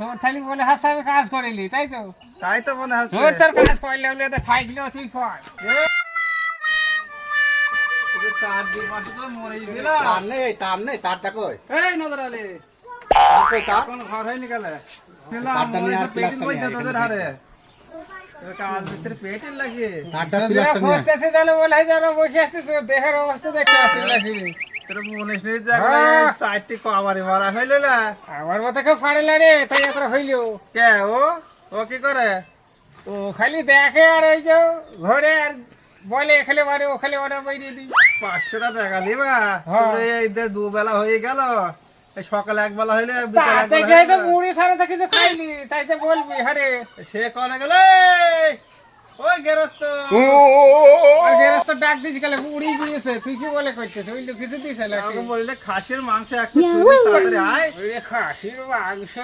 তোর খালি বলে হাসে আমি কাজ করিলি তাই তো? তাই তো মনে হচ্ছে তোর তোর কাজ করলে বলে তো থাকলেও তুই কর। তোকে চার দিন মাসে তো মরেই দিলাম তার নেই তার নেই তারটা কই? এই নজর আলী। তার কই তার? এখন ঘর হয়নি গেলে তারটা নিয়ে আর প্লাস্টার তোদের হারে। তোর কাজ ভিতরে পেটের লাগিয়ে। তারটা যা প্লাস্টার নিয়ে করতেছে তাহলে বলে যেন বসে আসছিস তোর দেহের অবস্থা দেখতে আসছিস নাকি তোর মনে শুনেছে হ্যাঁ। চারটি কবারি মারা হইলে না? আমার মতো কেউ পারে না রে তাই একবার হইল। কে ও? ও কি করে? ও খালি দেখে আর ওই যে ঘরে আর বলে এখানে মারে ওখানে মারে বাইরে দিই। পাঁচশোটা টাকা নিবা? হ্যাঁ। এই দুবেলা হয়ে গেল সকালে এক বেলা হইলে বিকালে এক বেলা। মুড়ি ছাড়া তো কিছু খাইলি তাই তো বলবি হারে। সে কনে গেল ওই গেরস্ত। আর গেরস্ত ডাক দিস গেলে মুড়ি দিয়েছে তুই কি বলে করছিস ওই তো কিছু বললে খাসির মাংস একটু ছুঁড়ে তাড়াতাড়ি আয়। ওই খাসির মাংস।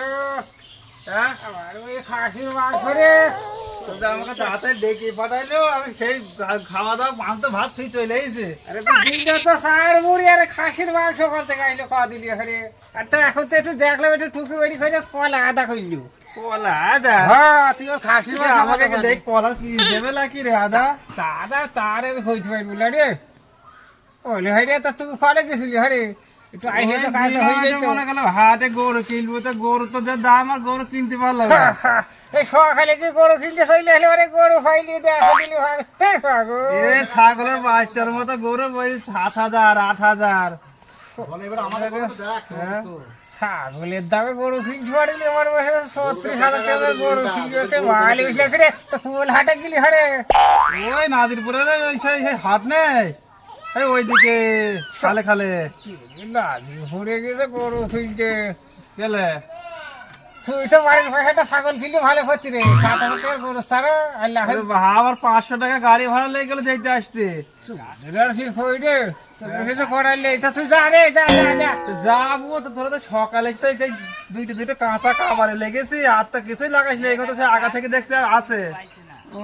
হ্যাঁ? আমার ওই খাসির মাংস রে। তো যে আমাকে তাড়াতাড়ি ডেকে পাঠাইলো আমি সেই খাওয়া দাওয়া মাংস ভাত তুই চলে এসেছে আরে দিনটা তো সার মুড়ি আর খাসির মাংস বলতে গাইলো ক দিলি হারে আর তো এখন তো একটু দেখলাম একটু টুপি বাড়ি করে কলা আদা করলু কলা হ্যাঁ তুই ওর খাসির তুই মাংস আমাকে আমাকে দেখ কলার কি দেবে নাকি রে আদা? দাদা তারে হইতে পারবি না রে। ওলে হাইরে তো তুমি কলে গেছিলি হারে একটু আইলে তো কাজ হয়ে যেত মনে গেল হাটে গরু কিনবো তো গরু তো যা দাম আর গরু কিনতে পারলাম। এই সকালে কি গরু কিনতে এলে ওরে গরু খাইলি দেখো দিলি ভাগ ফের পাগো এ ছাগলের বাচ্চার মতো গরু বই সাত হাজার আট হাজার। ছাগলের দামে গরু কিনতে পারিলি আমার বসে ছত্রিশ হাজার টাকার গরু কিনতে মাল উঠলে করে তো ফুল হাটে গেলি হারে ওই নাজিরপুরের ওই সেই হাট নেই। ওইদিকে খালে খালে। নাজিরপুরে গেছে গরু কিনতে? গেলে? তুই তো বাড়ির ছাগল কিনলে ভালো করছি রে। সাত হাজার টাকার গরু সারা আল্লাহ আবার পাঁচশো টাকা গাড়ি ভাড়া লেগে গেলে যেতে আসতে। তা তুই যা রে যা যা যা। যাব তো তোরা তো সকালে তো এই দুইটা দুইটা কাঁচা কাবারে লেগেছি আর তো কিছুই লাগাইস না তো সে আগা থেকে দেখছে আছে। ও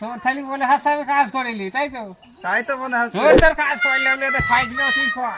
তোর খালি বলে হাসে আমি কাজ করিলি তাই তো? তাই তো মনে তোর তোর কাজ করলে বলে তো তুই কর